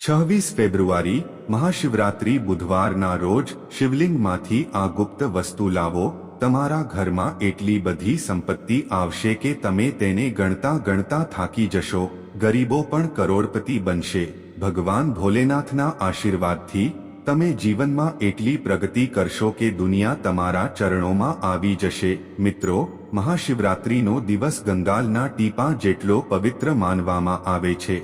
છવ્વીસ ફેબ્રુઆરી મહાશિવરાત્રી બુધવારના રોજ શિવલિંગમાંથી આ ગુપ્ત વસ્તુ લાવો, તમારા ઘરમાં એટલી બધી સંપત્તિ આવશે કે તમે તેને ગણતા ગણતા થાકી જશો, ગરીબો પણ કરોડપતિ બનશે. ભગવાન ભોલેનાથના આશીર્વાદથી તમે જીવનમાં એટલી પ્રગતિ કરશો કે દુનિયા તમારા ચરણોમાં આવી જશે. મિત્રો, મહાશિવરાત્રીનો દિવસ ગંગાલના ટીપા જેટલો પવિત્ર માનવામાં આવે છે.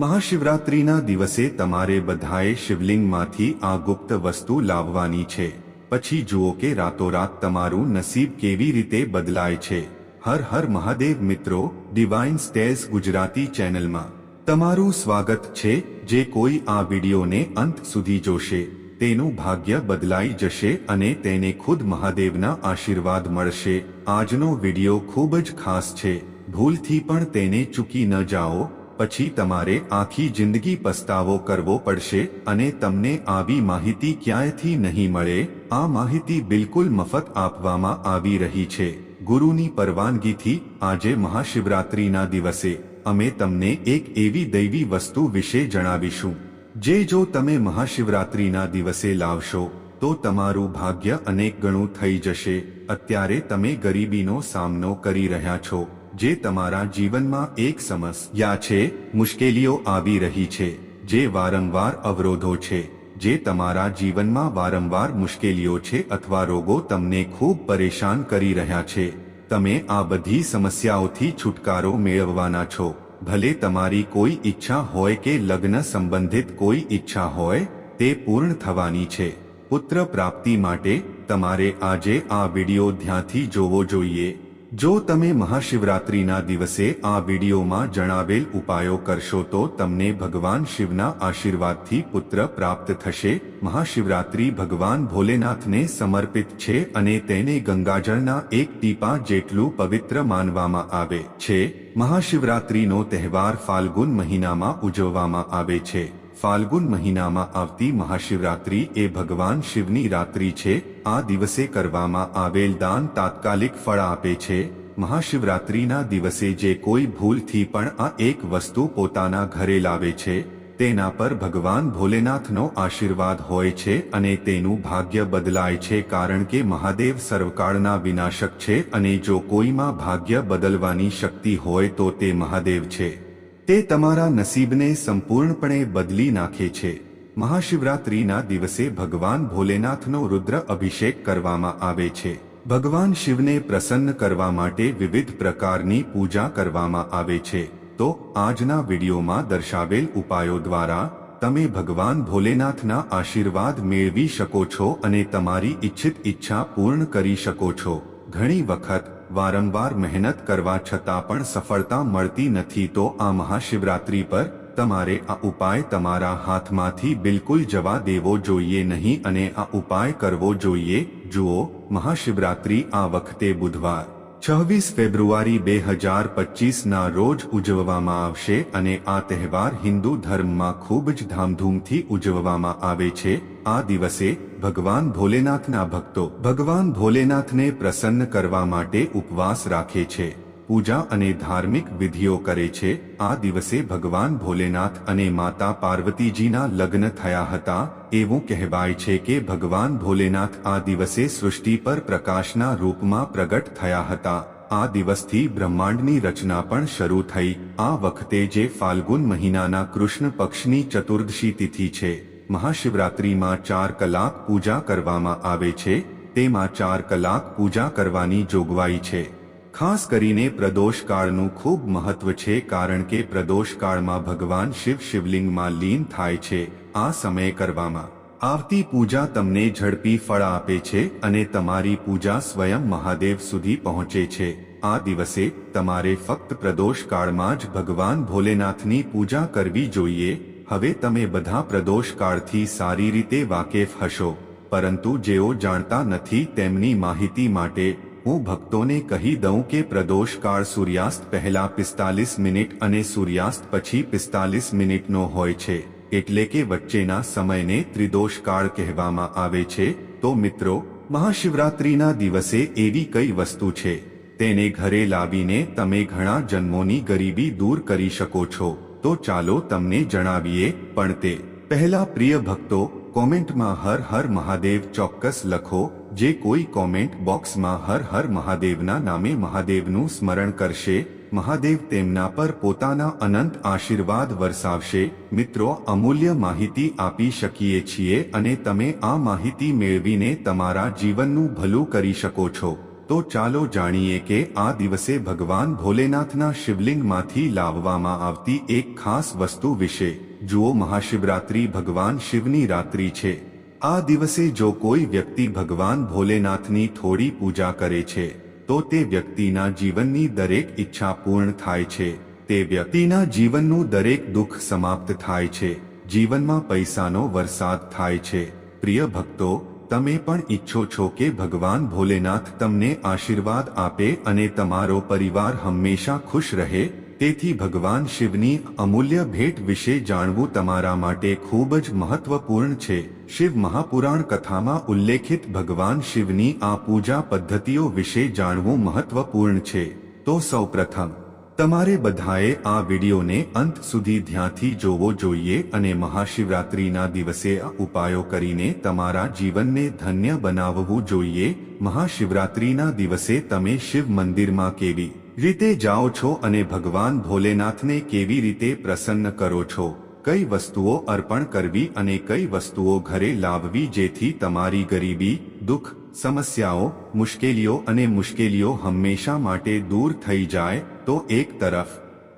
મહાશિવરાત્રીના દિવસે તમારે બધાએ શિવલિંગમાંથી આ ગુપ્ત વસ્તુ લાવવાની છે. પછી જુઓ કે રાતોરાત તમારું નસીબ કેવી રીતે બદલાય છે. હર હર મહાદેવ મિત્રો ડિવાઇન સ્ટેઝ ગુજરાતી ચેનલમાં. તમારું સ્વાગત છે, જે કોઈ આ વિડીયોને અંત સુધી જોશે. તેનું ભાગ્ય બદલાઈ જશે અને તેને ખુદ મહાદેવના આશીર્વાદ મળશે. આજનો વીડિયો ખૂબ જ ખાસ છે. ભૂલથી પણ તેને ચૂકી ન જાઓ. પછી તમારે આખી જિંદગી પસ્તાવો કરવો પડશે અને તમને આવી માહિતી ક્યાંયથી નહીં મળે, આ માહિતી બિલકુલ મફત આપવામાં આવી રહી છે. ગુરુની પરવાનગીથી આજે મહાશિવરાત્રીના દિવસે અમે તમને એક એવી દૈવી વસ્તુ વિશે જણાવીશું. જે જો તમે મહાશિવરાત્રીના દિવસે લાવશો, તો તમારું ભાગ્ય અનેક ગણું થઈ જશે. અત્યારે તમે ગરીબીનો સામનો કરી રહ્યા છો. જે તમારા જીવનમાં એક સમસ્યા છે, મુશ્કેલીઓ આવી રહી છે, જે વારંવાર અવરોધો છે, જે તમારા જીવનમાં વારંવાર મુશ્કેલીઓ છે અથવા રોગો તમને ખૂબ પરેશાન કરી રહ્યા છે. તમે આ બધી સમસ્યાઓથી છુટકારો મેળવવાના છો. ભલે તમારી કોઈ ઈચ્છા હોય કે લગ્ન સંબંધિત કોઈ ઈચ્છા હોય, તે પૂર્ણ થવાની છે. પુત્ર પ્રાપ્તિ માટે તમારે આજે આ વિડિયો ધ્યાનથી જોવો જોઈએ. જો તમે મહાશિવરાત્રિના દિવસે આ વિડીયોમાં જણાવેલ ઉપાયો કરશો તો તમને ભગવાન શિવના આશીર્વાદથી પુત્ર પ્રાપ્ત થશે. મહાશિવરાત્રિ ભગવાન ભોલેનાથને સમર્પિત છે અને તેને ગંગાજળના એક ટીપા જેટલું પવિત્ર માનવામાં આવે છે. મહાશિવરાત્રિનો તહેવાર ફાલ્ગુન મહિનામાં ઉજવવામાં આવે છે. ફાલ્ગુન મહિનામાં આવતી મહાશિવરાત્રી એ ભગવાન શિવની રાત્રિ છે. આ દિવસે કરવામાં આવેલ દાન તાત્કાલિક ફળ આપે છે. મહાશિવરાત્રીના દિવસે જે કોઈ ભૂલથી પણ આ એક વસ્તુ પોતાના ઘરે લાવે છે, તેના પર ભગવાન ભોલેનાથનો આશીર્વાદ હોય છે અને તેનું ભાગ્ય બદલાય છે કારણ કે મહાદેવ સર્વકાળના વિનાશક છે અને જો કોઈમાં ભાગ્ય બદલવાની શક્તિ હોય તો તે મહાદેવ છે. તે તમારા નસીબને સંપૂર્ણપણે બદલી નાખે છે. મહાશિવરાત્રીના દિવસે ભગવાન ભોલેનાથનો રુદ્ર અભિષેક કરવામાં આવે છે. ભગવાન શિવને પ્રસન્ન કરવા માટે વિવિધ પ્રકારની પૂજા કરવામાં આવે છે. તો આજના વિડીયોમાં દર્શાવેલ ઉપાયો દ્વારા તમે ભગવાન ભોલેનાથના આશીર્વાદ મેળવી શકો છો અને તમારી ઈચ્છિત ઈચ્છા પૂર્ણ કરી શકો છો. ઘણી વખત વારંવાર મહેનત કરવા છતાં પણ સફળતા મળતી નથી તો આ મહાશિવરાત્રી પર તમારે આ ઉપાય તમારા હાથમાંથી બિલકુલ જવા દેવો જોઈએ નહીં અને આ ઉપાય કરવો જોઈએ. જુઓ, મહાશિવરાત્રી આ વખતે બુધવાર. છવ્વીસ ફેબ્રુઆરી બે હજાર પચીસના રોજ ઉજવવામાં આવશે અને આ તહેવાર હિન્દુ ધર્મમાં ખૂબ જ ધામધૂમથી ઉજવવામાં આવે છે. આ દિવસે ભગવાન ભોલેનાથના ભક્તો ભગવાન ભોલેનાથને પ્રસન્ન કરવા માટે ઉપવાસ રાખે છે. પૂજા અને ધાર્મિક વિધિઓ કરે છે. આ દિવસે ભગવાન ભોલેનાથ અને માતા પાર્વતીજીના લગ્ન થયા હતા. એવું કહેવાય છે કે ભગવાન ભોલેનાથ આ દિવસે સૃષ્ટિ પર પ્રકાશના રૂપમાં પ્રગટ થયા હતા. આ દિવસથી બ્રહ્માંડની રચના પણ શરૂ થઈ. આ વખતે જે ફાલ્ગુન મહિનાના કૃષ્ણ પક્ષની ચતુર્દશી તિથિ છે, મહાશિવરાત્રીમાં ચાર કલાક પૂજા કરવામાં આવે છે. તેમાં ચાર કલાક પૂજા કરવાની જોગવાઈ છે. ખાસ કરીને પ્રદોષકાળનું ખૂબ મહત્વ છે કારણ કે પ્રદોષકાળમાં ભગવાન શિવ શિવલિંગમાં લીન થાય છે આ સમય કરવામાં. આવતી પૂજા તમને ઝડપી ફળ આપે છે અને તમારી પૂજા સ્વયં મહાદેવ સુધી પહોંચે છે. આ દિવસે તમારે ફક્ત પ્રદોષકાળમાં જ ભગવાન ભોલેનાથની પૂજા કરવી જોઈએ. હવે તમે બધા પ્રદોષકાળથી સારી રીતે વાકેફ હશો. પરંતુ જેઓ જાણતા નથી તેમની માહિતી માટે હું ભક્તોને કહી દઉં કે પ્રદોષકાળ સૂર્યાસ્ત પહેલા પિસ્તાલીસ મિનિટ અને સૂર્યાસ્ત પછી પિસ્તાલીસ મિનિટનો હોય છે, એટલે કે વચ્ચેના સમયને ત્રિદોષકાળ કહેવામાં આવે છે. તો મિત્રો, મહાશિવરાત્રિના દિવસે એવી કઈ વસ્તુ છે? તેને ઘરે લાવીને તમે ઘણા જન્મોની ગરીબી દૂર કરી શકો છો. તો ચાલો તમને જણાવીએ, પણ તે. પહેલા પ્રિય ભક્તો, કોમેન્ટમાં હર હર મહાદેવ ચોક્કસ લખો જે કોઈ કોમેન્ટ બોક્સમાં હર હર મહાદેવના નામે મહાદેવનું સ્મરણ કરશે, મહાદેવ તેમના પર પોતાના અનંત આશીર્વાદ વરસાવશે. મિત્રો, અમૂલ્ય માહિતી આપી શકીએ છીએ અને તમે આ માહિતી મેળવીને તમારા જીવનનું ભલું કરી શકો છો. તો ચાલો જાણીએ કે આ દિવસે ભગવાન ભોલેનાથના શિવલિંગમાંથી લાવવામાં આવતી એક ખાસ વસ્તુ વિશે. જુઓ, મહાશિવરાત્રી ભગવાન શિવની રાત્રિ છે. આ દિવસે જો કોઈ વ્યક્તિ ભગવાન ભોલેનાથની થોડી પૂજા કરે છે, તો તે વ્યક્તિના જીવનની દરેક ઈચ્છા પૂર્ણ થાય છે. તે વ્યક્તિના જીવનનું દરેક દુઃખ સમાપ્ત થાય છે. જીવનમાં પૈસાનો વરસાદ થાય છે. પ્રિય ભક્તો, તમે પણ ઈચ્છો છો કે ભગવાન ભોલેનાથ તમને આશીર્વાદ આપે અને તમારો પરિવાર હંમેશા ખુશ રહે? તેથી ભગવાન શિવની અમૂલ્ય ભેટ વિશે જાણવું તમારા માટે ખૂબ જ મહત્વપૂર્ણ છે. શિવ મહાપુરાણ કથામાં ઉલ્લેખિત ભગવાન શિવની આ પૂજા પદ્ધતિઓ વિશે જાણવું મહત્વપૂર્ણ છે. તો સૌપ્રથમ, તમારે બધાએ આ વિડીયોને અંત સુધી ધ્યાનથી જોવો જોઈએ અને મહાશિવરાત્રિના દિવસે આ ઉપાયો કરીને તમારા જીવનને ધન્ય બનાવવું જોઈએ. મહાશિવરાત્રિના દિવસે તમે શિવ મંદિરમાં કેવી રીતે જાઓ છો અને ભગવાન ભોલેનાથને કેવી રીતે પ્રસન્ન કરો છો? કઈ વસ્તુઓ અર્પણ કરવી અને કઈ વસ્તુઓ ઘરે લાવવી જેથી તમારી ગરીબી, દુઃખ, સમસ્યાઓ, મુશ્કેલીઓ અને મુશ્કેલીઓ હંમેશા માટે દૂર થઈ જાય, તો એક તરફ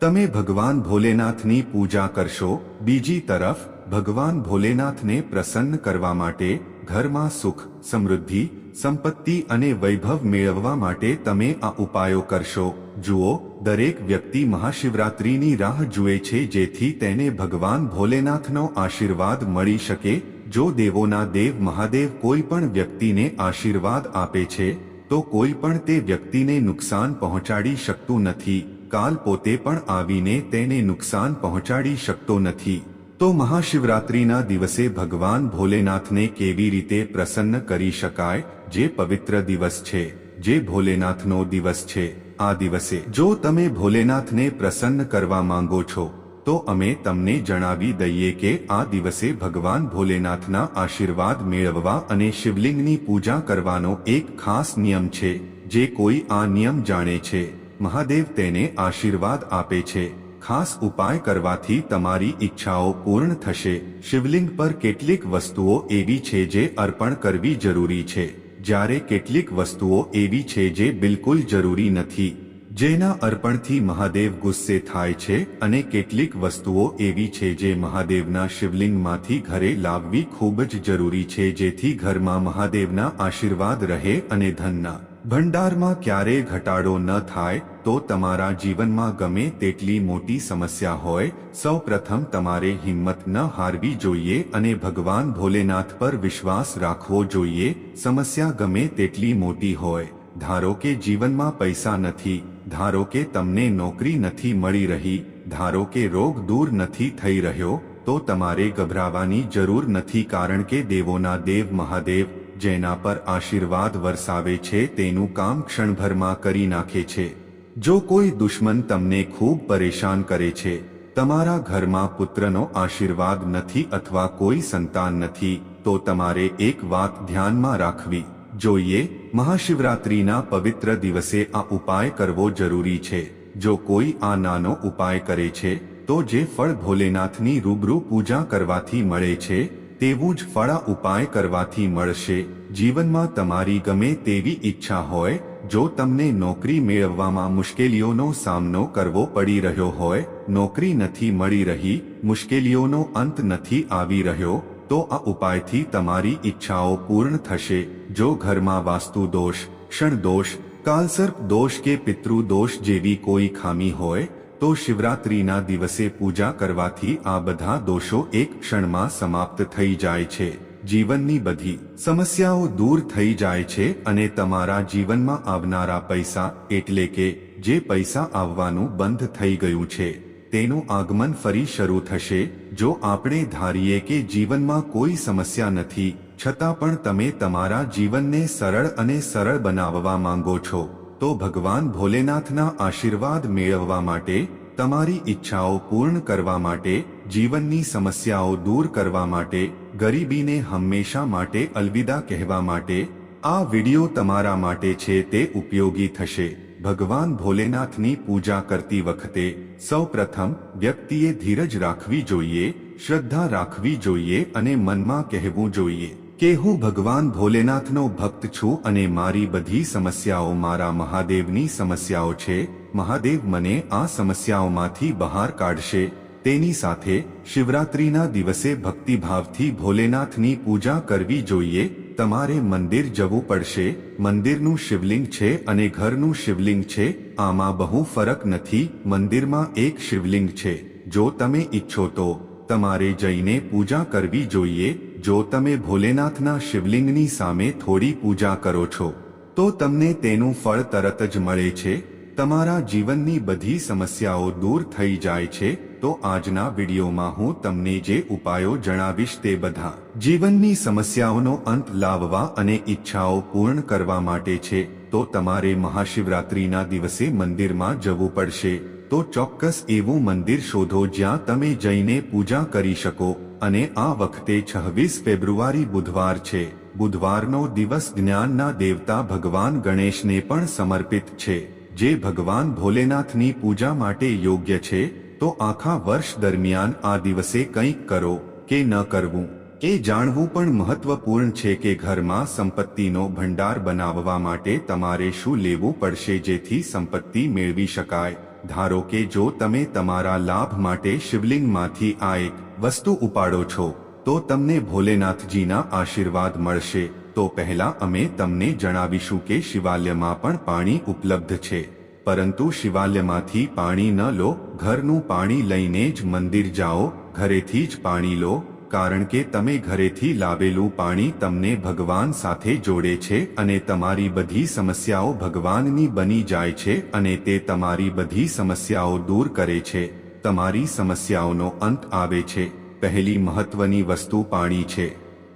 તમે ભગવાન ભોલેનાથની પૂજા કરશો, બીજી તરફ ભગવાન ભોલેનાથને પ્રસન્ન કરવા માટે ઘરમાં સુખ, સમૃદ્ધિ, સંપત્તિ અને વૈભવ મેળવવા માટે તમે આ ઉપાયો કરશો. જુઓ, દરેક વ્યક્તિ મહાશિવરાત્રિની રાહ જુએ છે જેથી તેને ભગવાન ભોલેનાથનો આશીર્વાદ મળી શકે. જો દેવોના દેવ મહાદેવ કોઈ પણ વ્યક્તિને આશીર્વાદ આપે છે, તો કોઈ પણ તે વ્યક્તિને નુકસાન પહોંચાડી શકતું નથી. કાલ પોતે પણ આવીને તેને નુકસાન પહોંચાડી શકતો નથી. તો મહાશિવરાત્રિના દિવસે ભગવાન ભોલેનાથને કેવી રીતે પ્રસન્ન કરી શકાય? જે પવિત્ર દિવસ છે, જે ભોલેનાથનો દિવસ છે, આ દિવસે જો તમે ભોલેનાથને પ્રસન્ન કરવા માંગો છો, તો અમે તમને જણાવી દઈએ કે આ દિવસે ભગવાન ભોલેનાથના આશીર્વાદ મેળવવા અને શિવલિંગની પૂજા કરવાનો એક ખાસ નિયમ છે, જે કોઈ આ નિયમ જાણે છે. મહાદેવ તેને આશીર્વાદ આપે છે. ખાસ ઉપાય કરવાથી તમારી ઈચ્છાઓ પૂર્ણ થશે. શિવલિંગ પર કેટલીક વસ્તુઓ એવી છે જે અર્પણ કરવી જરૂરી છે. જ્યારે કેટલીક વસ્તુઓ એવી છે જે બિલકુલ જરૂરી નથી. જેના અર્પણથી મહાદેવ ગુસ્સે થાય છે અને કેટલીક વસ્તુઓ એવી છે જે મહાદેવના શિવલિંગમાંથી ઘરે લાવવી ખૂબ જ જરૂરી છે જેથી ઘરમાં મહાદેવના આશીર્વાદ રહે અને ધનના ભંડારમાં ક્યારેય ઘટાડો ન થાય તો તમારા જીવનમાં ગમે તેટલી મોટી સમસ્યા હોય સૌ પ્રથમ તમારે હિંમત ન હારવી જોઈએ અને ભગવાન ભોલેનાથ પર વિશ્વાસ રાખવો જોઈએ, સમસ્યા ગમે તેટલી મોટી હોય. ધારો કે જીવનમાં પૈસા નથી, ધારો કે તમને નોકરી નથી મળી રહી, ધારો કે રોગ દૂર નથી થઈ રહ્યો, તો તમારે ગભરાવાની જરૂર નથી કારણ કે દેવોના દેવ મહાદેવ જેના પર આશીર્વાદ વરસાવે છે, તેનું કામ ક્ષણભરમાં કરી નાખે છે. જો કોઈ દુશ્મન તમને ખૂબ પરેશાન કરે છે, તમારા ઘરમાં પુત્રનો આશીર્વાદ નથી અથવા કોઈ સંતાન નથી, તો તમારે એક વાત ધ્યાનમાં રાખવી. જોઈએ, મહાશિવરાત્રિના પવિત્ર દિવસે આ ઉપાય કરવો જરૂરી છે. જો કોઈ આ નાનો ઉપાય કરે છે, તો જે ફળ ભોલેનાથની રૂબરૂ પૂજા કરવાથી મળે છે તેવું જ ફળા ઉપાય કરવાથી મળશે. જીવનમાં તમારી ગમે તેવી ઈચ્છા હોય, જો તમને નોકરી મેળવવામાં મુશ્કેલીઓનો સામનો કરવો પડી રહ્યો હોય, નોકરી નથી મળી રહી, મુશ્કેલીઓનો અંત નથી આવી રહ્યો, તો આ ઉપાયથી તમારી ઈચ્છાઓ પૂર્ણ થશે. જો ઘરમાં વાસ્તુ દોષ, ક્ષણ દોષ, કાલસર્પ દોષ કે પિતૃ દોષ જેવી કોઈ ખામી હોય તો શિવરાત્રિના દિવસે પૂજા કરવાથી આ બધા દોષો એક ક્ષણમાં સમાપ્ત થઈ જાય છે. જીવનની બધી સમસ્યાઓ દૂર થઈ જાય છે અને તમારા જીવનમાં આવનારા પૈસા, એટલે કે જે પૈસા આવવાનું બંધ થઈ ગયું છે, તેનું આગમન ફરી શરૂ થશે. જો આપણે ધારીએ કે જીવનમાં કોઈ સમસ્યા નથી, છતાં પણ તમે તમારા જીવનને સરળ અને સરળ બનાવવા માંગો છો. તો ભગવાન ભોલેનાથના આશીર્વાદ મેળવવા માટે, તમારી ઈચ્છાઓ પૂર્ણ કરવા માટે, જીવનની સમસ્યાઓ દૂર કરવા માટે, ગરીબીને હંમેશા માટે અલવિદા કહેવા માટે, આ વિડિયો તમારા માટે છે તે ઉપયોગી થશે. ભગવાન ભોલેનાથની પૂજા કરતી વખતે, સૌપ્રથમ વ્યક્તિએ ધીરજ રાખવી જોઈએ, શ્રદ્ધા રાખવી જોઈએ અને મનમાં કહેવું જોઈએ. કે હું ભગવાન ભોલેનાથનો ભક્ત છું અને મારી બધી સમસ્યાઓ મારા મહાદેવની સમસ્યાઓ છે, મહાદેવ મને આ સમસ્યાઓમાંથી બહાર કાઢશે. તેની સાથે શિવરાત્રીના દિવસે ભક્તિભાવથી ભોલેનાથની પૂજા કરવી જોઈએ. તમારે મંદિર જવું પડશે. મંદિરનું શિવલિંગ છે અને ઘરનું શિવલિંગ છે. આમાં બહુ ફરક નથી. મંદિરમાં એક શિવલિંગ છે. જો તમે ઈચ્છો તો તમારે જઈને પૂજા કરવી જોઈએ. જો તમે ભોલેનાથના શિવલિંગની સામે થોડી પૂજા કરો છો, તો તમને તેનું ફળ તરત જ મળે છે. તમારા જીવનની બધી સમસ્યાઓ દૂર થઈ જાય છે. તો આજના વિડીયોમાં હું તમને જે ઉપાયો જણાવીશ તે બધા જીવનની સમસ્યાઓનો અંત લાવવા અને ઈચ્છાઓ પૂર્ણ કરવા માટે છે. તો તમારે મહાશિવરાત્રિના દિવસે મંદિરમાં જવું પડશે. તો ચોક્કસ એવું મંદિર શોધો જ્યાં તમે જઈને પૂજા કરી શકો. અને આ વખતે છવ્વીસ ફેબ્રુઆરી બુધવાર છે. બુધવારનો દિવસ જ્ઞાનના દેવતા ભગવાન ગણેશને પણ સમર્પિત છે. જે ભગવાન ભોલેનાથની પૂજા માટે યોગ્ય છે, તો આખા વર્ષ દરમિયાન આ દિવસે કંઈક કરો, કે ન કરવું. એ જાણવું પણ મહત્વપૂર્ણ છે કે ઘરમાં સંપત્તિનો ભંડાર બનાવવા માટે તમારે શું લેવું પડશે જેથી સંપત્તિ મેળવી શકાય. ધારો કે જો તમે તમારા લાભ માટે શિવલિંગમાંથી આ એક વસ્તુ ઉપાડો છો, તો તમને ભોલેનાથજીના આશીર્વાદ મળશે. તો પહેલા અમે તમને જણાવીશું કે શિવાલયમાં પણ પાણી ઉપલબ્ધ છે. પરંતુ શિવાલયમાંથી પાણી ન લો, ઘરનું પાણી લઈને જ મંદિર જાઓ, ઘરેથી જ પાણી લો કારણ કે તમે ઘરેથી લાવેલું પાણી તમને ભગવાન સાથે જોડે છે અને તમારી બધી સમસ્યાઓ ભગવાનની બની જાય છે અને તે તમારી બધી સમસ્યાઓ દૂર કરે છે. તમારી સમસ્યાઓનો અંત આવે છે. પહેલી મહત્વની વસ્તુ પાણી છે.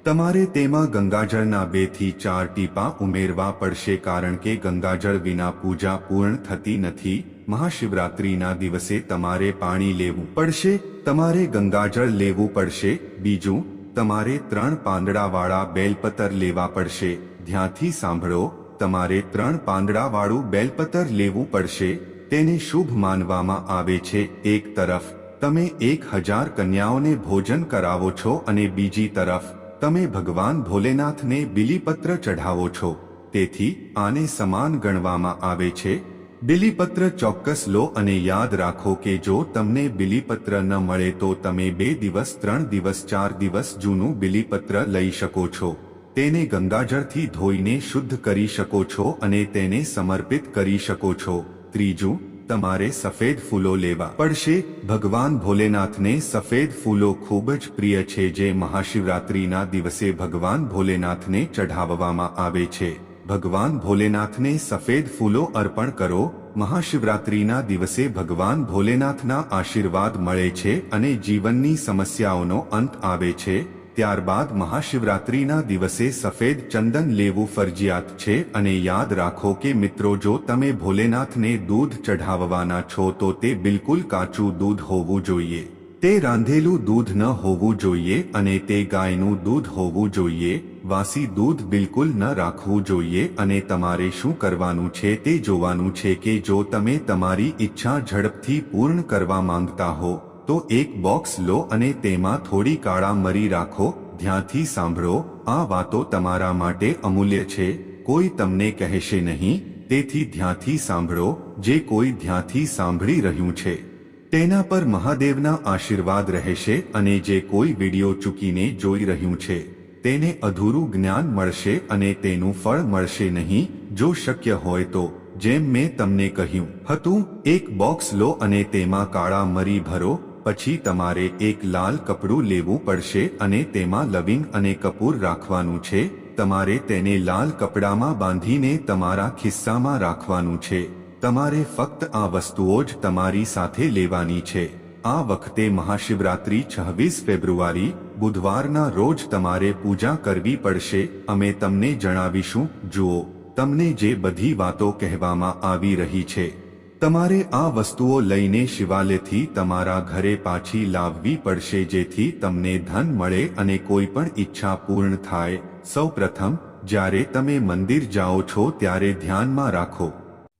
તમારે તેમાં ગંગાજળના બેથી ચાર ટીપા ઉમેરવા પડશે કારણ કે ગંગાજળ વિના પૂજા પૂર્ણ થતી નથી. મહાશિવરાત્રિના દિવસે તમારે પાણી લેવું પડશે, તમારે ગંગાજળ લેવું પડશે, બીજું, તમારે ત્રણ પાંદડાવાળા બેલપતર લેવા પડશે. ધ્યાનથી સાંભળો, તમારે ત્રણ પાંદડાવાળું બેલપતર લેવું પડશે, તેને શુભ માનવામાં આવે છે. એક તરફ, તમે એક હજાર કન્યાઓને ભોજન કરાવો છો અને બીજી તરફ, તમે ભગવાન ભોલેનાથને બિલીપત્ર ચઢાવો છો. તેથી, આને સમાન ગણવામાં આવે છે. બિલીપત્ર ચોક્કસ લો અને યાદ રાખો કે જો તમને બિલીપત્ર ન મળે તો તમે બે દિવસ, ત્રણ દિવસ, ચાર દિવસ જૂનું બિલીપત્ર લઈ શકો છો. તેને ગંગાજળથી ધોઈને શુદ્ધ કરી શકો છો અને તેને સમર્પિત કરી શકો છો. ત્રીજું, તમારે સફેદ ફૂલો લેવા પડશે. ભગવાન ભોલેનાથને સફેદ ફૂલો ખૂબ જ પ્રિય છે જે મહાશિવરાત્રિના દિવસે ભગવાન ભોલેનાથને ચઢાવવામાં આવે છે. ભગવાન ભોલેનાથને સફેદ ફૂલો અર્પણ કરો. મહાશિવરાત્રિના દિવસે ભગવાન ભોલેનાથના આશીર્વાદ મળે છે અને જીવનની સમસ્યાઓનો અંત આવે છે. ત્યારબાદ મહાશિવરાત્રિના દિવસે સફેદ ચંદન લેવું ફરજિયાત છે અને યાદ રાખો કે મિત્રો જો તમે ભોલેનાથને દૂધ ચઢાવવાના છો તો તે બિલકુલ કાચું દૂધ હોવું જોઈએ. તે રાંધેલું દૂધ ન હોવું જોઈએ અને તે ગાયનું દૂધ હોવું જોઈએ, વાસી દૂધ બિલકુલ ન રાખવું જોઈએ અને તમારે શું કરવાનું છે તે જોવાનું છે કે જો તમે તમારી ઈચ્છા ઝડપથી પૂર્ણ કરવા માંગતા હો, તો એક બોક્સ લો અને તેમાં થોડી કાળા મરી રાખો, ધ્યાનથી સાંભળો, આ વાતો તમારા માટે અમૂલ્ય છે, કોઈ તમને કહેશે નહીં, તેથી ધ્યાનથી સાંભળો, જે કોઈ ધ્યાનથી સાંભળી રહ્યું છે. તેના પર મહાદેવના આશીર્વાદ રહેશે અને જે કોઈ વીડિયો ચૂકીને જોઈ રહ્યું છે, તેને અધૂરું જ્ઞાન મળશે અને તેનું ફળ મળશે નહીં, જો શક્ય હોય તો, જેમ મેં તમને કહ્યું. હતું, એક બોક્સ લો અને તેમાં કાળા મરી ભરો, પછી તમારે એક લાલ કપડું લેવું પડશે અને તેમાં લવિંગ અને કપૂર રાખવાનું છે, તમારે તેને લાલ કપડામાં બાંધીને તમારા ખિસ્સામાં રાખવાનું છે. તમારે ફક્ત આ વસ્તુઓ જ તમારી સાથે લેવાની છે. આ વખતે મહાશિવરાત્રી છવ્વીસ ફેબ્રુઆરી, બુધવારના રોજ તમારે પૂજા કરવી પડશે. અમે તમને જણાવીશું, જુઓ, તમને જે બધી વાતો કહેવામાં આવી રહી છે. તમારે આ વસ્તુઓ લઈને શિવાલયથી તમારા ઘરે પાછી લાવવી પડશે જેથી તમને ધન મળે અને કોઈ પણ ઈચ્છા પૂર્ણ થાય. સૌપ્રથમ, જ્યારે તમે મંદિર જાઓ છો ત્યારે ધ્યાનમાં રાખો.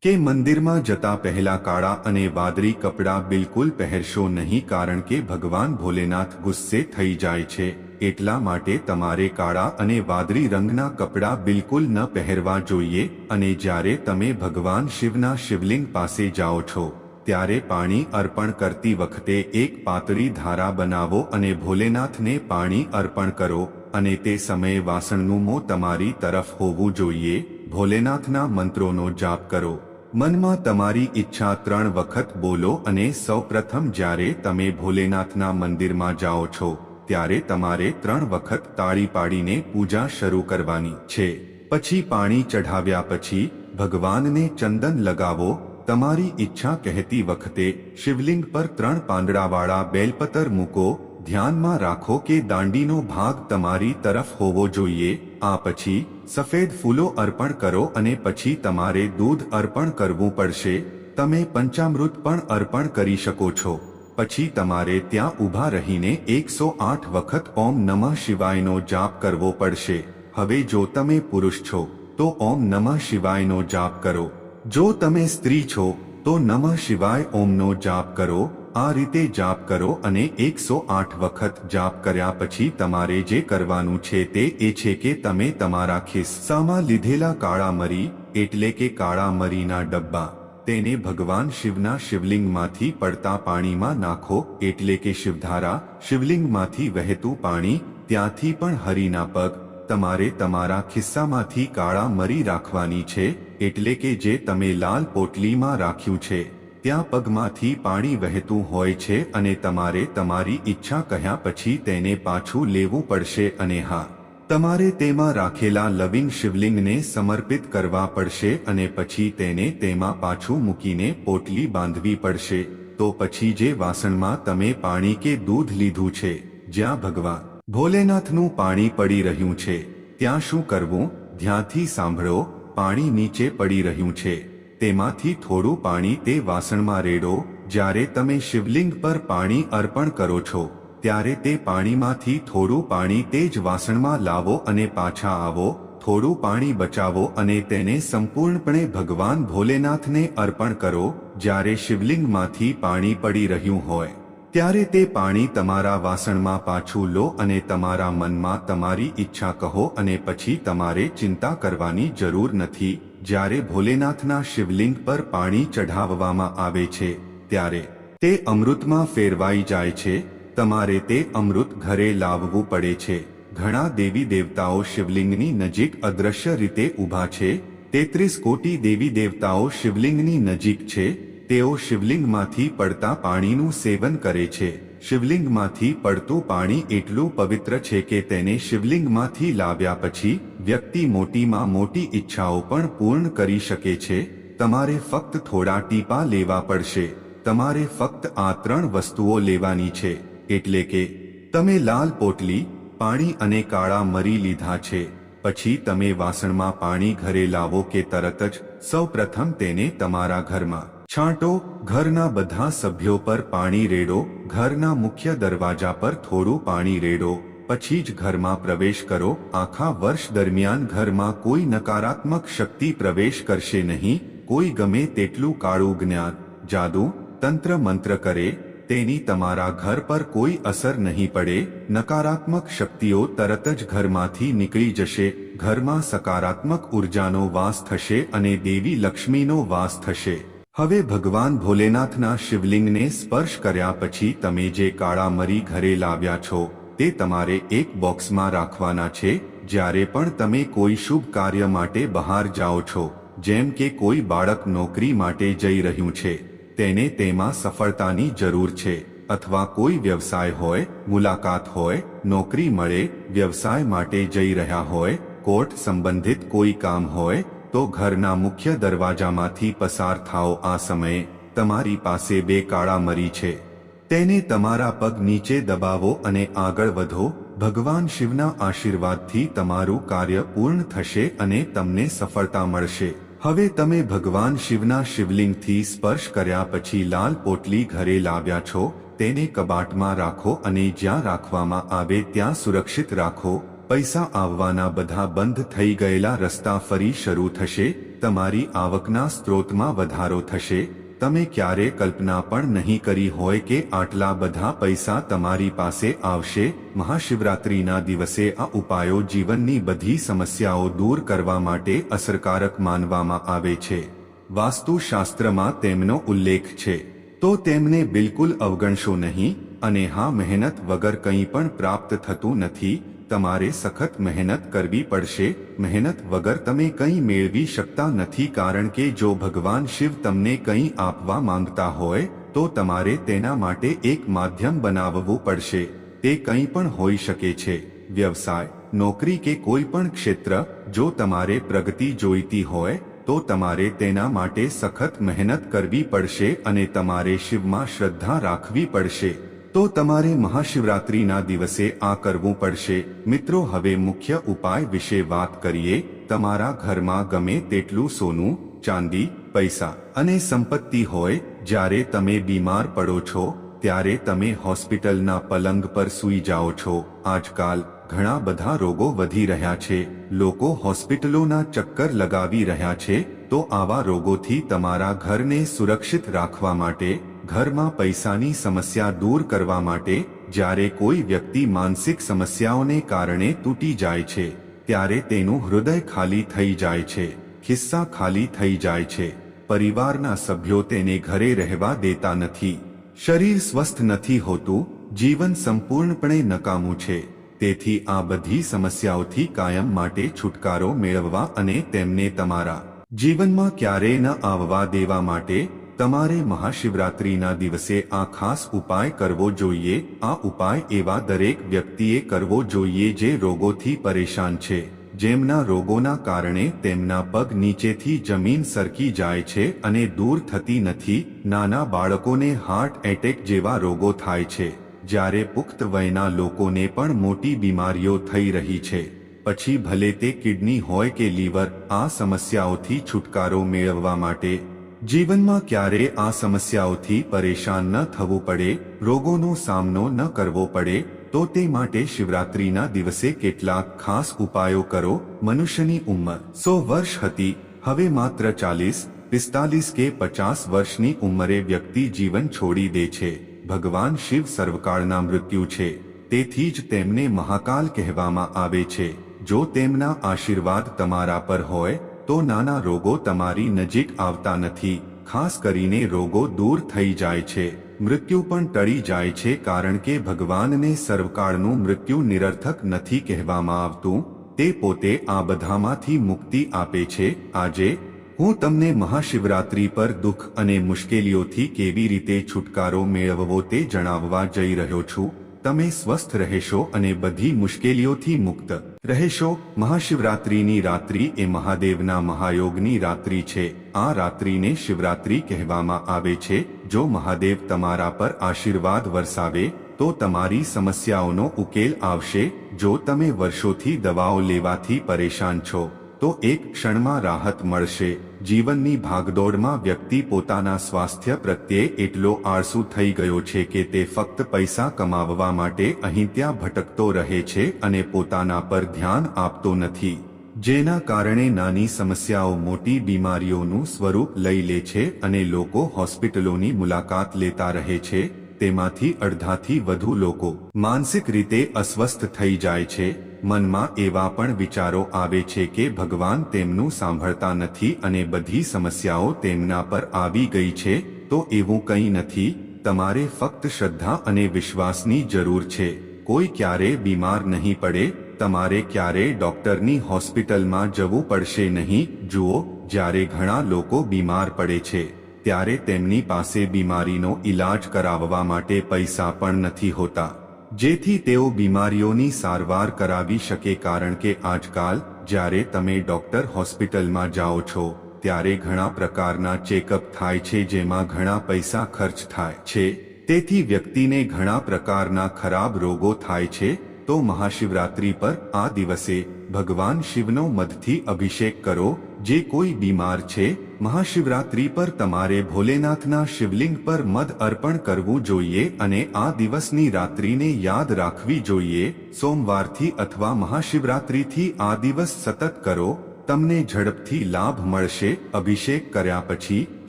કે મંદિરમાં જતા પહેલા કાળા અને વાદળી કપડાં બિલકુલ પહેરશો નહીં કારણ કે ભગવાન ભોલેનાથ ગુસ્સે થઈ જાય છે, એટલા માટે તમારે કાળા અને વાદળી રંગના કપડાં બિલકુલ ન પહેરવા જોઈએ અને જ્યારે તમે ભગવાન શિવના શિવલિંગ પાસે જાઓ છો, ત્યારે પાણી અર્પણ કરતી વખતે એક પાતળી ધારા બનાવો અને ભોલેનાથને પાણી અર્પણ કરો અને તે સમયે વાસણનું મોં તમારી તરફ હોવું જોઈએ, ભોલેનાથના મંત્રોનો જાપ કરો. મનમાં તમારી ઈચ્છા ત્રણ વખત બોલો અને સૌપ્રથમ જ્યારે તમે ભોલેનાથના મંદિરમાં જાઓ છો, ત્યારે તમારે ત્રણ વખત તાળી પાડીને પૂજા શરૂ કરવાની છે. પછી પાણી ચઢાવ્યા પછી ભગવાનને ચંદન લગાવો, તમારી ઈચ્છા કહેતી વખતે શિવલિંગ પર ત્રણ પાંદડાવાળા બેલપતર મૂકો, ધ્યાનમાં રાખો કે દાંડીનો ભાગ તમારી તરફ હોવો જોઈએ આ પછી સફેદ ફૂલો અર્પણ કરો અને પછી તમારે દૂધ અર્પણ કરવું પડશે, તમે પંચામૃત પણ અર્પણ કરી શકો છો. પછી તમારે ત્યાં ઊભા રહીને એકસો આઠ વખત ઓમ નમઃ શિવાયનો જાપ કરવો પડશે. હવે જો તમે પુરુષ છો, તો ઓમ નમઃ શિવાયનો જાપ કરો. જો તમે સ્ત્રી છો, તો નમઃ શિવાય ઓમનો જાપ કરો. આ રીતે જાપ કરો અને એકસો આઠ વખત જાપ કર્યા પછી તમારે જે કરવાનું છે તે એ છે કે તમે તમારા ખિસ્સામાં લીધેલા કાળા મરી, એટલે કે કાળા મરીના ડબ્બા, તેને ભગવાન શિવના શિવલિંગમાંથી પડતા પાણીમાં નાખો, એટલે કે શિવધારા શિવલિંગમાંથી વહેતું પાણી, ત્યાંથી પણ હરિના પગ, તમારે તમારા ખિસ્સામાંથી કાળા મરી રાખવાની છે, એટલે કે જે તમે લાલ પોટલીમાં રાખ્યું છે. ત્યાં પગમાંથી પાણી વહેતું હોય છે અને તમારે તમારી ઈચ્છા કહ્યા પછી તેને પાછું લેવું પડશે અને હા, તમારે તેમાં રાખેલા લવિંગ શિવલિંગને સમર્પિત કરવા પડશે અને પછી તેને તેમાં પાછું મૂકીને પોટલી બાંધવી પડશે. તો પછી જે વાસણમાં તમે પાણી કે દૂધ લીધું છે, જ્યાં ભગવાન ભોલેનાથનું પાણી પડી રહ્યું છે, ત્યાં શું કરવું? ધ્યાનથી સાંભળો, પાણી નીચે પડી રહ્યું છે. તેમાંથી થોડું પાણી તે વાસણમાં રેડો, જ્યારે તમે શિવલિંગ પર પાણી અર્પણ કરો છો, ત્યારે તે પાણીમાંથી થોડું પાણી તે જ વાસણમાં લાવો અને પાછા આવો, થોડું પાણી બચાવો અને તેને સંપૂર્ણપણે ભગવાન ભોલેનાથને અર્પણ કરો, જ્યારે શિવલિંગમાંથી પાણી પડી રહ્યું હોય. ત્યારે તે પાણી તમારા વાસણમાં પાછું લો અને તમારા મનમાં તમારી ઈચ્છા કહો અને પછી તમારે ચિંતા કરવાની જરૂર નથી. જ્યારે ભોલેનાથના શિવલિંગ પર પાણી ચઢાવવામાં આવે છે, ત્યારે તે અમૃતમાં ફેરવાઈ જાય છે. તમારે તે અમૃત ઘરે લાવવું પડે છે. ઘણા દેવી દેવતાઓ શિવલિંગની નજીક અદ્રશ્ય રીતે ઊભા છે. તેત્રીસ કોટી દેવી દેવતાઓ શિવલિંગની નજીક છે. તેઓ શિવલિંગમાંથી પડતા પાણીનું સેવન કરે છે. શિવલિંગમાંથી પડતું પાણી એટલું પવિત્ર છે કે તેને શિવલિંગમાંથી લાવ્યા પછી વ્યક્તિ મોટીમાં મોટી ઈચ્છાઓ પણ પૂર્ણ કરી શકે છે. તમારે ફક્ત થોડા ટીપા લેવા પડશે. તમારે ફક્ત આ ત્રણ વસ્તુઓ લેવાની છે. એટલે કે, તમે લાલ પોટલી, પાણી અને કાળા મરી લીધા છે. પછી તમે વાસણમાં પાણી ઘરે લાવો કે તરત જ સૌ પ્રથમ તેને તમારા ઘરમાં છાંટો ઘરના બધા સભ્યો પર પાણી રેડો, ઘરના મુખ્ય દરવાજા પર થોડું પાણી રેડો, પછી જ ઘરમાં પ્રવેશ કરો. આખા વર્ષ દરમિયાન ઘરમાં કોઈ નકારાત્મક શક્તિ પ્રવેશ કરશે નહીં, કોઈ ગમે તેટલું કાળું જ્ઞાન, જાદુ, તંત્ર મંત્ર કરે, તેની તમારા ઘર પર કોઈ અસર નહીં પડે. નકારાત્મક શક્તિઓ તરત જ ઘરમાંથી નીકળી જશે, ઘરમાં સકારાત્મક ઉર્જાનો વાસ થશે અને દેવી લક્ષ્મીનો વાસ થશે. હવે ભગવાન ભોલેનાથના શિવલિંગને સ્પર્શ કર્યા પછી તમે જે કાળા મરી ઘરે લાવ્યા છો, તે તમારે એક બોક્સમાં રાખવાના છે, જ્યારે પણ તમે કોઈ શુભ કાર્ય માટે બહાર જાઓ છો, જેમ કે કોઈ બાળક નોકરી માટે જઈ રહ્યું છે, તેને તેમાં સફળતાની જરૂર છે, અથવા કોઈ વ્યવસાય હોય, મુલાકાત હોય, નોકરી મળે, વ્યવસાય માટે જઈ રહ્યા હોય, કોર્ટ સંબંધિત કોઈ કામ હોય તો ઘરના મુખ્ય દરવાજામાંથી પસાર થાઓ. આ સમયે તમારી પાસે બે કાળા મરી છે. તેને તમારા પગ નીચે દબાવો અને આગળ વધો. ભગવાન શિવના આશીર્વાદથી તમારું કાર્ય પૂર્ણ થશે અને તમને સફળતા મળશે. હવે તમે ભગવાન શિવના શિવલિંગથી સ્પર્શ કર્યા પછી લાલ પોટલી ઘરે લાવ્યા છો. તેને કબાટમાં રાખો અને જ્યાં રાખવામાં આવે ત્યાં સુરક્ષિત રાખો. પૈસા આવવાના બધા બંધ થઈ ગયેલા રસ્તા ફરી શરૂ થશે, તમારી આવકના સ્ત્રોતમાં વધારો થશે, તમે ક્યારે કલ્પના પણ નહીં કરી હોય કે આટલા બધા પૈસા તમારી પાસે આવશે, મહાશિવરાત્રિના દિવસે આ ઉપાયો જીવનની બધી સમસ્યાઓ દૂર કરવા માટે અસરકારક માનવામાં આવે છે. વાસ્તુશાસ્ત્રમાં તેમનો ઉલ્લેખ છે. તો તેમને બિલકુલ અવગણશો નહીં, અને હા મહેનત વગર કંઈ પણ પ્રાપ્ત થતું નથી તમારે સખત મહેનત કરવી પડશે. મહેનત વગર તમે કંઈ મેળવી શકતા નથી કારણ કે જો ભગવાન શિવ તમને કંઈ આપવા માંગતા હોય, તો તમારે તેના માટે એક માધ્યમ બનાવવું પડશે. તે કંઈ પણ હોઈ શકે છે. વ્યવસાય, નોકરી કે કોઈ પણ ક્ષેત્ર, જો તમારે પ્રગતિ જોઈતી હોય, તો તમારે તેના માટે સખત મહેનત કરવી પડશે અને તમારે શિવમાં શ્રદ્ધા રાખવી પડશે. તો તમારે મહાશિવરાત્રિના દિવસે આ કરવું પડશે. મિત્રો, હવે મુખ્ય ઉપાય વિશે વાત કરીએ. તમારા ઘરમાં ગમે તેટલું સોનું, ચાંદી, પૈસા અને સંપત્તિ હોય, જ્યારે તમે બીમાર પડો છો, ત્યારે તમે હોસ્પિટલના પલંગ પર સૂઈ જાઓ છો. આજકાલ ઘણા બધા રોગો વધી રહ્યા છે. લોકો હોસ્પિટલોના ચક્કર લગાવી રહ્યા છે. તો આવા રોગોથી તમારા ઘરને સુરક્ષિત રાખવા માટે ઘરમાં પૈસાની સમસ્યા દૂર કરવા માટે જ્યારે કોઈ વ્યક્તિ માનસિક સમસ્યાઓને કારણે તૂટી જાય છે, ત્યારે તેનું હૃદય ખાલી થઈ જાય છે, ખિસ્સા ખાલી થઈ જાય છે. પરિવારના સભ્યો તેને ઘરે રહેવા દેતા નથી. શરીર સ્વસ્થ નથી હોતું, જીવન સંપૂર્ણપણે નકામું છે. તેથી આ બધી સમસ્યાઓથી કાયમ માટે છુટકારો મેળવવા અને તેમને તમારા જીવનમાં ક્યારેય ન આવવા દેવા માટે તમારે મહાશિવરાત્રિના દિવસે આ ખાસ ઉપાય કરવો જોઈએ, આ ઉપાય એવા દરેક વ્યક્તિએ કરવો જોઈએ જે રોગોથી પરેશાન છે, જેમના રોગોના કારણે તેમના પગ નીચેથી જમીન સરકી જાય છે અને દૂર થતી નથી, નાના બાળકોને હાર્ટ એટેક જેવા રોગો થાય છે, જ્યારે પુખ્ત વયના લોકોને પણ મોટી બીમારીઓ થઈ રહી છે. પછી ભલે તે કિડની હોય કે લીવર, આ સમસ્યાઓથી છુટકારો મેળવવા માટે જીવનમાં ક્યારે આ સમસ્યાઓથી પરેશાન ન થવું પડે, રોગોનો સામનો ન કરવો પડે, તો તે માટે શિવરાત્રિના દિવસે કેટલાક ખાસ ઉપાયો કરો, મનુષ્યની ઉંમર. સો વર્ષ હતી, હવે માત્ર ચાલીસ, પિસ્તાલીસ કે પચાસ વર્ષની ઉંમરે વ્યક્તિ જીવન છોડી દે છે. ભગવાન શિવ સર્વકાળના મૃત્યુ છે. તેથી જ તેમને મહાકાલ કહેવામાં આવે છે. જો તેમના આશીર્વાદ તમારા પર હોય તો નાના રોગો તમારી નજીક આવતા નથી, ખાસ કરીને રોગો દૂર થઈ જાય છે. મૃત્યુ પણ ટળી જાય છે કારણ કે ભગવાનને સર્વકાળનું મૃત્યુ નિરર્થક નથી કહેવામાં આવતું. તે પોતે આ બધામાંથી મુક્તિ આપે છે. આજે, હું તમને મહાશિવરાત્રિ પર દુઃખ અને મુશ્કેલીઓથી કેવી રીતે છુટકારો મેળવવો તે જણાવવા જઈ રહ્યો છું. તમે સ્વસ્થ રહેશો અને બધી મુશ્કેલીઓથી મુક્ત રહેશો. મહાશિવરાત્રિની રાત્રિ એ મહાદેવના મહાયોગની રાત્રિ છે. આ રાત્રિને શિવરાત્રિ કહેવામાં આવે છે. જો મહાદેવ તમારા પર આશીર્વાદ વરસાવે, તો તમારી સમસ્યાઓનો ઉકેલ આવશે. જો તમે વર્ષોથી દવાઓ લેવાથી પરેશાન છો, તો એક ક્ષણમાં રાહત મળશે. જીવનની ભાગદોડમાં વ્યક્તિ પોતાના સ્વાસ્થ્ય પ્રત્યે એટલો આળસુ થઈ ગયો છે કે તે ફક્ત પૈસા કમાવવા માટે અહીં ત્યાં ભટકતો રહે છે અને પોતાના પર ધ્યાન આપતો નથી. જેના કારણે નાની સમસ્યાઓ મોટી બીમારીઓનું સ્વરૂપ લઈ લે છે અને લોકો હોસ્પિટલોની મુલાકાત લેતા રહે છે, તેમાંથી અડધાથી વધુ લોકો માનસિક રીતે અસ્વસ્થ થઈ જાય છે મનમાં એવા પણ વિચારો આવે છે કે ભગવાન તેમનું સાંભળતા નથી અને બધી સમસ્યાઓ તેમના પર આવી ગઈ છે, તો એવું કંઈ નથી, તમારે ફક્ત શ્રદ્ધા અને વિશ્વાસની જરૂર છે. કોઈ ક્યારે બીમાર નહીં પડે, તમારે ક્યારે ડોક્ટરની હોસ્પિટલમાં જવું પડશે નહીં. જુઓ, જ્યારે ઘણા લોકો બીમાર પડે છે, ત્યારે તેમની પાસે બીમારીનો ઈલાજ કરાવવા માટે પૈસા પણ નથી હોતા. જેથી તેઓ બીમારીઓની સારવાર કરાવી શકે કારણ કે આજકાલ, જ્યારે તમે ડોક્ટર હોસ્પિટલમાં જાઓ છો, ત્યારે ઘણા પ્રકારના ચેકઅપ થાય છે જેમાં ઘણા પૈસા ખર્ચ થાય છે. તેથી વ્યક્તિને ઘણા પ્રકારના ખરાબ રોગો થાય છે, તો મહાશિવરાત્રિ પર આ દિવસે ભગવાન શિવનો મધથી અભિષેક કરો જે કોઈ બીમાર છે, મહાશિવરાત્રી પર તમારે ભોલેનાથના શિવલિંગ પર મધ અર્પણ કરવું જોઈએ અને આ દિવસની રાત્રિને યાદ રાખવી જોઈએ. સોમવારથી અથવા મહાશિવરાત્રીથી આ દિવસ સતત કરો, તમને ઝડપથી લાભ મળશે. અભિષેક કર્યા પછી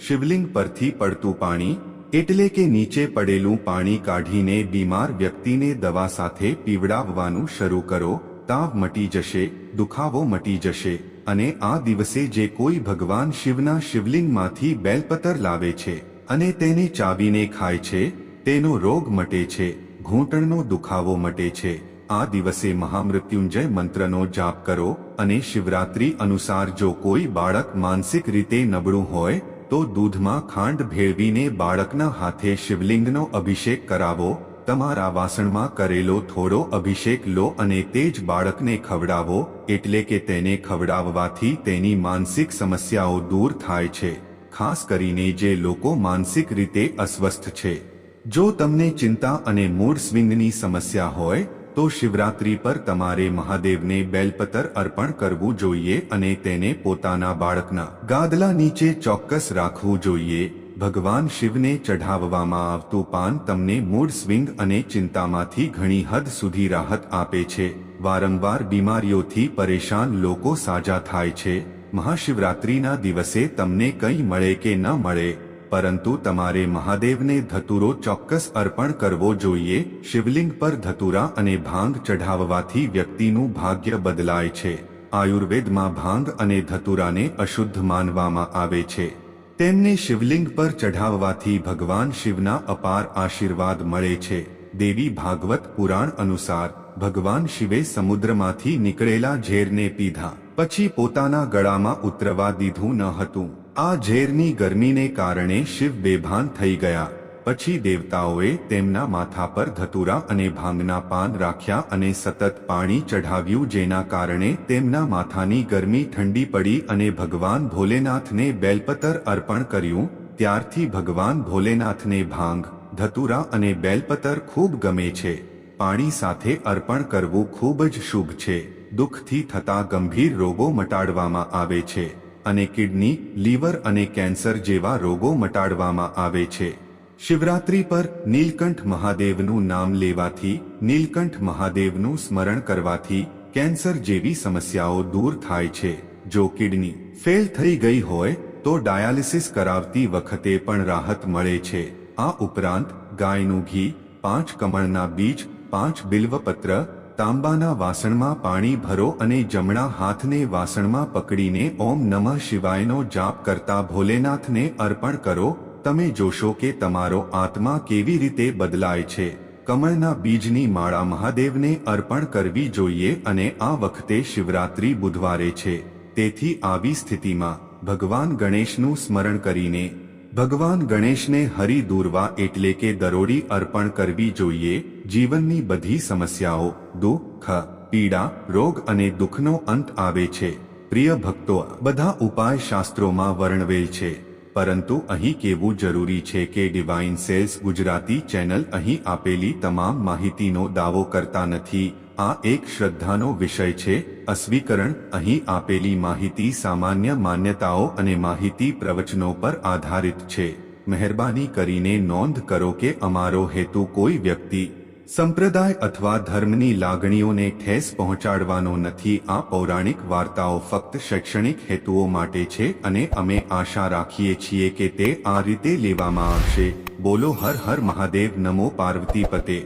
શિવલિંગ પરથી પડતું પાણી, એટલે કે નીચે પડેલું પાણી કાઢીને બીમાર વ્યક્તિને દવા સાથે પીવડાવવાનું શરૂ કરો. તાવ મટી જશે, દુખાવો મટી જશે. અને આ દિવસે જે કોઈ ભગવાન શિવના શિવલિંગમાંથી બેલપતર લાવે છે અને તેને ચાવીને ખાય છે, તેનો રોગ મટે છે, ઘૂંટણનો દુખાવો મટે છે, આ દિવસે મહામૃત્યુંજય મંત્રનો જાપ કરો અને શિવરાત્રી અનુસાર જો કોઈ બાળક માનસિક રીતે નબળું હોય, તો દૂધમાં ખાંડ ભેળવીને બાળકના હાથે શિવલિંગનો અભિષેક કરાવો તમારા વાસણમાં કરેલો થોડો અભિષેક લો અને તે જ બાળકને ખવડાવો, એટલે કે તેને ખવડાવવાથી તેની માનસિક સમસ્યાઓ દૂર થાય છે, ખાસ કરીને જે લોકો માનસિક રીતે અસ્વસ્થ છે. જો તમને ચિંતા અને મૂડ સ્વિંગની સમસ્યા હોય, તો શિવરાત્રી પર તમારે મહાદેવને બેલપતર અર્પણ કરવું જોઈએ અને તેને પોતાના બાળકના ગાદલા નીચે ચોક્કસ રાખવું જોઈએ. ભગવાન શિવને ચઢાવવામાં આવતું પાન તમને મૂડ સ્વિંગ અને ચિંતામાંથી ઘણી હદ સુધી રાહત આપે છે. વારંવાર બીમારીઓથી પરેશાન લોકો સાજા થાય છે. મહાશિવરાત્રીના દિવસે તમને કંઈ મળે કે ન મળે, પરંતુ તમારે મહાદેવને ધતુરો ચોક્કસ અર્પણ કરવો જોઈએ. શિવલિંગ પર ધતુરા અને ભાંગ ચઢાવવાથી વ્યક્તિનું ભાગ્ય બદલાય છે. આયુર્વેદમાં ભાંગ અને ધતુરાને અશુદ્ધ માનવામાં આવે છે. તેમને શિવલિંગ પર ચઢાવવાથી ભગવાન શિવના અપાર આશીર્વાદ મળે છે. દેવી ભાગવત પુરાણ અનુસાર, ભગવાન શિવે સમુદ્રમાંથી નીકળેલા ઝેરને પીધા. પછી પોતાના ગળામાં ઉતરવા દીધું ન હતું. આ ઝેરની ગરમીને કારણે શિવ બેભાન થઈ ગયા. પછી દેવતાઓએ તેમના માથા પર ધતુરા અને ભાંગના પાન રાખ્યા અને સતત પાણી ચઢાવ્યું, જેના કારણે તેમના માથાની ગરમી ઠંડી પડી અને ભગવાન ભોલેનાથને બેલપતર અર્પણ કર્યું. ત્યારથી ભગવાન ભોલેનાથને ભાંગ, ધતુરા અને બેલપતર ખૂબ ગમે છે. પાણી સાથે અર્પણ કરવું ખૂબ જ શુભ છે. દુઃખથી થતા ગંભીર રોગો મટાડવામાં આવે છે અને કિડની, લીવર અને કેન્સર જેવા રોગો મટાડવામાં આવે છે. શિવરાત્રી પર નીલકંઠ મહાદેવનું નામ લેવાથી નીલકંઠ મહાદેવનું સ્મરણ કરવાથી કેન્સર જેવી સમસ્યાઓ દૂર થાય છે. જો કિડની ફેલ થઈ ગઈ હોય, તો ડાયાલિસિસ કરાવતી વખતે પણ રાહત મળે છે. આ ઉપરાંત, ગાયનું ઘી, પાંચ કમળના બીજ, પાંચ બિલ્વપત્ર, તાંબાના વાસણમાં પાણી ભરો અને જમણા હાથને વાસણમાં પકડીને ઓમ નમઃ શિવાયનો જાપ કરતા ભોલેનાથને અર્પણ કરો. તમે જોશો કે તમારો આત્મા કેવી રીતે બદલાય છે. કમળના બીજની માળા મહાદેવને અર્પણ કરવી જોઈએ અને આ વખતે શિવરાત્રી બુધવારે છે. તેથી આવી સ્થિતિમાં ભગવાન ગણેશનું સ્મરણ કરીને ભગવાન ગણેશને હરી દૂરવા એટલે કે દરોડી અર્પણ કરવી જોઈએ. જીવનની બધી સમસ્યાઓ, દુઃખ, પીડા, રોગ અને દુઃખનો અંત આવે છે. પ્રિય ભક્તો, બધા ઉપાય શાસ્ત્રોમાં વર્ણવેલ છે. પરંતુ અહીં કેવું જરૂરી છે કે ડિવાઇન સેલ્સ ગુજરાતી ચેનલ અહીં આપેલી તમામ માહિતીનો દાવો કરતા નથી? આ એક શ્રદ્ધાનો વિષય છે. અસ્વીકરણ, અહીં આપેલી માહિતી સામાન્ય માન્યતાઓ અને માહિતી પ્રવચનો પર આધારિત છે. મહેરબાની કરીને નોંધ કરો કે અમારો હેતુ કોઈ વ્યક્તિ સંપ્રદાય અથવા ધર્મની લાગણીઓને ઠેસ પહોંચાડવાનો નથી. આ પૌરાણિક વાર્તાઓ ફક્ત શૈક્ષણિક હેતુઓ માટે છે અને અમે આશા રાખીએ છીએ કે તે આ રીતે લેવામાં આવશે. બોલો હર હર મહાદેવ, નમો પાર્વતી પતે.